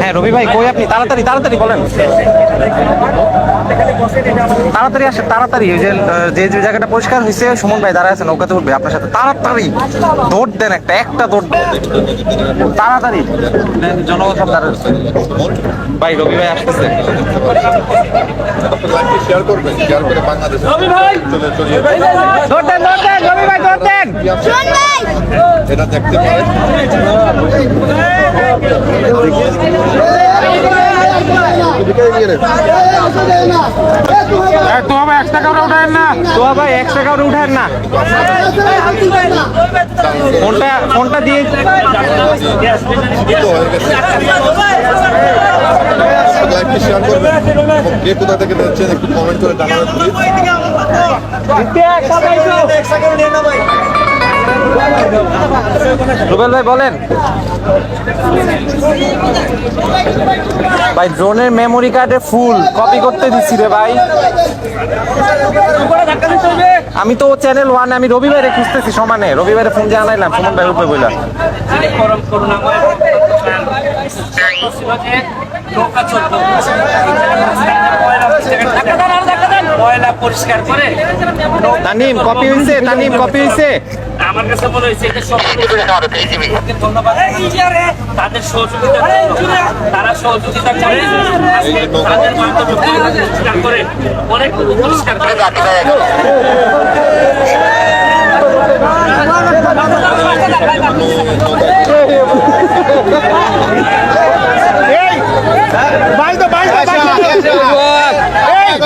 হ্যাঁ রবি ভাই কই আপনি? তাড়াতাড়ি তাড়াতাড়ি বলেন। তাড়াতাড়ি আসেন তাড়াতাড়ি। ওই যে যে যে জায়গাটা পরিষ্কার হয়েছে সুমন ভাই দাঁড়ায় আছে নৌকাতে উঠবে আপনার সাথে। তাড়াতাড়ি দৌড় দেন একটা একটা দৌড় দেন। তাড়াতাড়ি। দেন, জনগণ সব দাঁড়ায় ভাই রবি ভাই আসতেছে। শেয়ার করবেন শেয়ার করে বাংলাদেশে চলে চলিয়ে দৌড় দেন দৌড় দেন। রবি ভাই দৌড় দেন। এটা দেখতে পারেন। তো ভাই এক টাকা উঠায়েন না। তো ভাই এক টাকা উঠায়েন না। ফোনটা ফোনটা দিয়ে তো গেছে। লাইভটি শেয়ার করবেন। কে কোথা থেকে দেখছেন একটু কমেন্ট করে জানাবেন প্লিজ রুবেল ভাই, বলেন। ভাই ড্রোনের মেমোরি কার্ডে ফুল কপি করতে দিচ্ছি রে ভাই। আমি তো চ্যানেল ওয়ান আমি রবিবারে খুঁজতেছি সমানে। রবিবারে ফোন দিয়ে আনাইলাম, সুমন ভাই উপরে বললাম ময়লা পরিষ্কার করে। তানিম কপি হইছে? তানিম কপি হইছে? আমার কাছে মনে হয়েছে যে সব ধন্যবাদ। তাদের সহযোগিতা তারা সহযোগিতা করে। তাদের মাধ্যমে পরিষ্কার করে। অনেক পরিষ্কার করে।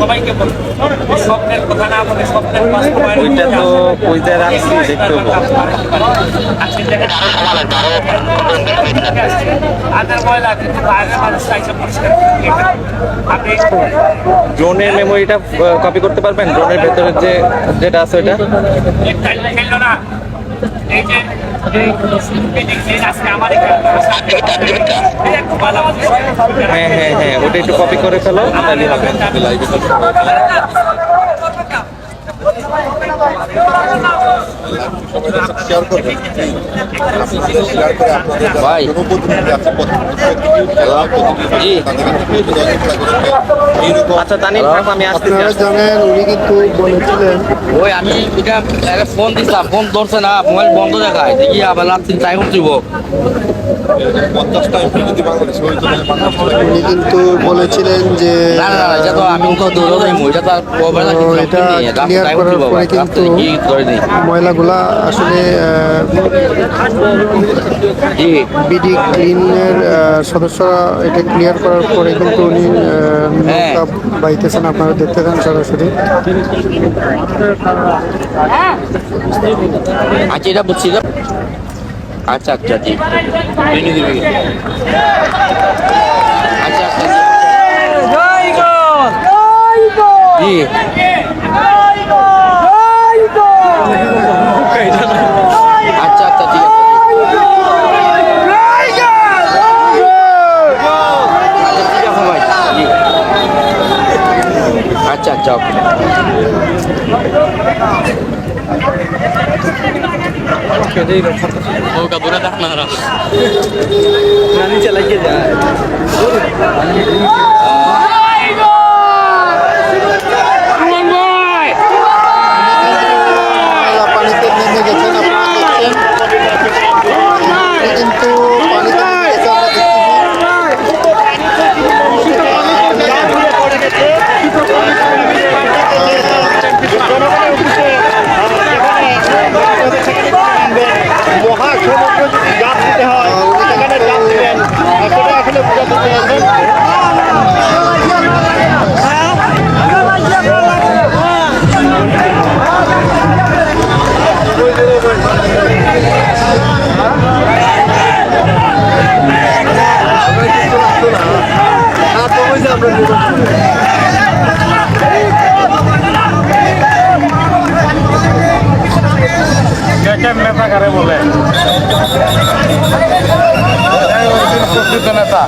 সবাইকে বলব স্বপ্নের কথা না বলে স্বপ্নের বাস্তবায়ন ওইটা তো কইতে রাখছি দেখতে হব আজকে দেখেন আদার ময়লা কিন্তু বাইরের মানুষ চাইছে পরিষ্কার। আপনি ড্রোনের মেমোরিটা কপি করতে পারবেন? ড্রোনের ভেতরে যে যেটা আছে ওইটা? না। এই যে হ্যাঁ হ্যাঁ হ্যাঁ ওটা একটু কপি করে ফেলো তাহলে হবে। শেয়ার ভাই। আচ্ছা তানিম আমি আসতেছি জানেন উনি কিন্তু বলেছিলেন ওই আমি এটা ফোন দিছিলাম ফোন ধরছে না মোবাইল বন্ধ দেখায়। দেখি আবার রাত্রি টাইম দিব উনি কিন্তু বলেছিলেন যে এটা clear করার পরে কিন্তু ময়লাগুলা আসলে বিডি ক্লিনের সদস্যরা এটা ক্লিয়ার করার পরে কিন্তু উনি হ্যাঁ। নৌকা বাইতেছেন আপনারা দেখতে পান সরাসরি। আচ্ছা এটা বুঝছি আচ্ছা আচ্ছা জি আচ্ছা আচ্ছা। জি আচ্ছা আচ্ছা ঠিক আছে। আচ্ছা ঠিক আছে बुरा জি আচ্ছা আচ্ছা ওকে ময়লা আমরা নির্বাচন নেতা কারে বলে প্রকৃত নেতা